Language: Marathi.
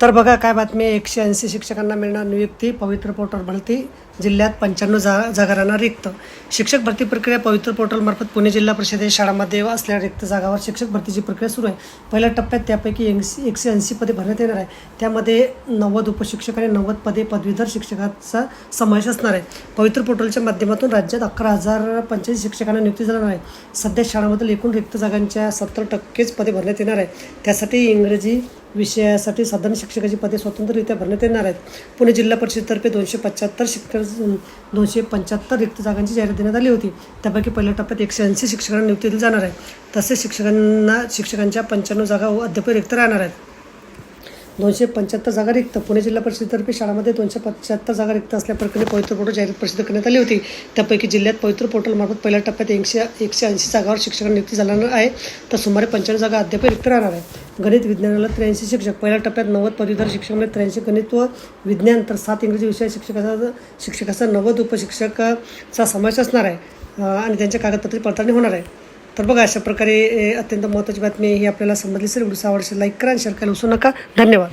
तर बघा काय बातमी? आहे एकशे ऐंशी शिक्षकांना मिळणार नियुक्ती पवित्र पोर्टल भरती जिल्ह्यात पंच्याण्णव जा जागा रिक्त. शिक्षक भरती प्रक्रिया पवित्र पोर्टलमार्फत पुणे जिल्हा परिषदे शाळांमध्ये असलेल्या रिक्त जागावर शिक्षक भरतीची प्रक्रिया सुरू आहे. पहिल्या टप्प्यात त्यापैकी ऐंशी एकशे ऐंशी पदे भरण्यात येणार आहे. त्यामध्ये नव्वद उपशिक्षक आणि नव्वद पदे पदवीधर शिक्षकाचा समावेश असणार आहे. पवित्र पोर्टलच्या माध्यमातून राज्यात अकरा हजार पंच्याऐंशी शिक्षकांना नियुक्ती जाणार आहे. सध्या शाळांमधील एकूण रिक्त जागांच्या सत्तर टक्केच पदे भरण्यात येणार आहे. त्यासाठी इंग्रजी विषयासाठी साधारण शिक्षकाची पदे स्वतंत्ररित्या भरण्यात येणार आहेत. पुणे जिल्हा परिषदेतर्फे दोनशे पंच्याहत्तर शिक्षक दोनशे पंच्याहत्तर रिक्त जागांची जाहिरात देण्यात आली होती. त्यापैकी पहिल्या टप्प्यात एकशे ऐंशी शिक्षकांना नियुक्ती दिली जाणार आहे. तसेच शिक्षकांना शिक्षकांच्या पंच्याण्णव जागा अद्याप रिक्त राहणार आहेत. दोनशे पंच्याहत्तर जागा रिक्त. पुणे जिल्हा परिषदेतर्फे शाळामध्ये दोनशे पंच्याहत्तर जागा रिक्त असल्याप्रकरणी पवित्र पोर्टल जाहीर प्रसिद्ध करण्यात आली होती. त्यापैकी जिल्ह्यात पवित्र पोर्टलमार्फत पहिल्या टप्प्यात एकशे एकशे ऐंशी जागावर शिक्षकांना नियुक्ती झाणार आहे. तर सुमारे पंच्याण्णव जागा अद्याप रिक्त राहणार आहे गणित विज्ञानाला त्र्याऐंशी शिक्षक पहिल्या टप्प्यात नव्वद पदवीधर शिक्षकांना त्र्याऐंशी गणित व विज्ञान तर सात इंग्रजी विषय शिक्षकाचा शिक्षकाचा नव्वद उपशिक्षकाचा समावेश असणार आहे. आणि त्यांच्या कागदपत्री पडताळणी होणार आहे. तर बघा अशा प्रकारे ए, अत्यंत महत्त्वाची बातमी ही आपल्याला समजली असेल. व्हिडिओ आवडशील लाईक करा आणि शेअर करायला विसरू नका. धन्यवाद.